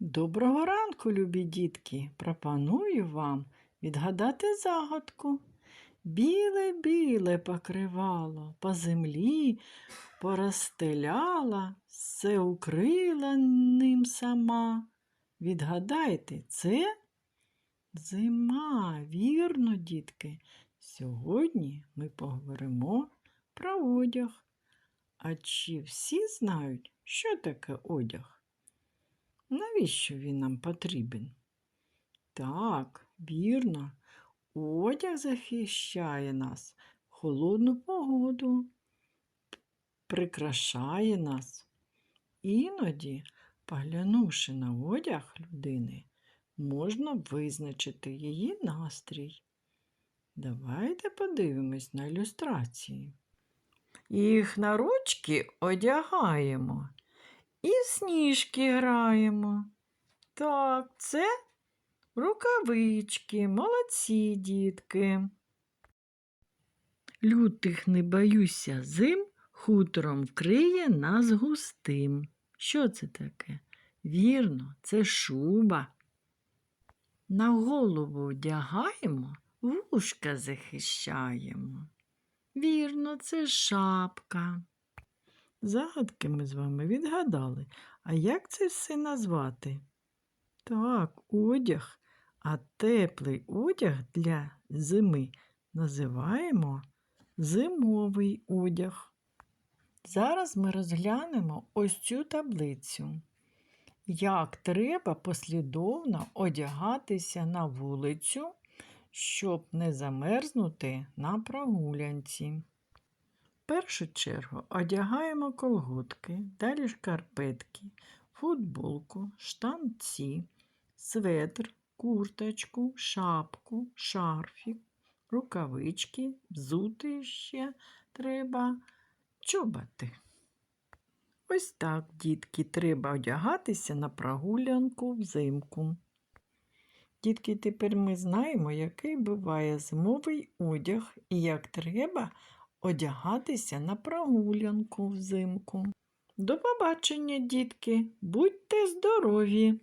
Доброго ранку, любі дітки! Пропоную вам відгадати загадку. Біле-біле покривало, по землі порозстеляла, все укрила ним сама. Відгадайте, це зима, вірно, дітки. Сьогодні ми поговоримо про одяг. А чи всі знають, що таке одяг? Навіщо він нам потрібен? Так, вірно, одяг захищає нас в холодну погоду, прикрашає нас. Іноді, поглянувши на одяг людини, можна визначити її настрій. Давайте подивимось на ілюстрації. Їх на ручки одягаємо і в сніжки граємо. Так, це рукавички, молодці дітки. Лютих не боюся зим, хутором вкриє нас густим. Що це таке? Вірно, це шуба. На голову одягаємо, вушка захищаємо. Вірно, це шапка. Загадки ми з вами відгадали. А як це все назвати? Так, одяг, а теплий одяг для зими називаємо зимовий одяг. Зараз ми розглянемо ось цю таблицю. Як треба послідовно одягатися на вулицю, щоб не замерзнути на прогулянці. Першу чергу одягаємо колготки, далі шкарпетки, футболку, штанці, светр, курточку, шапку, шарфік, рукавички, взути ще треба чоботи. Ось так, дітки, треба одягатися на прогулянку взимку. Дітки, тепер ми знаємо, який буває зимовий одяг і як треба одягатися на прогулянку взимку. До побачення, дітки, будьте здорові!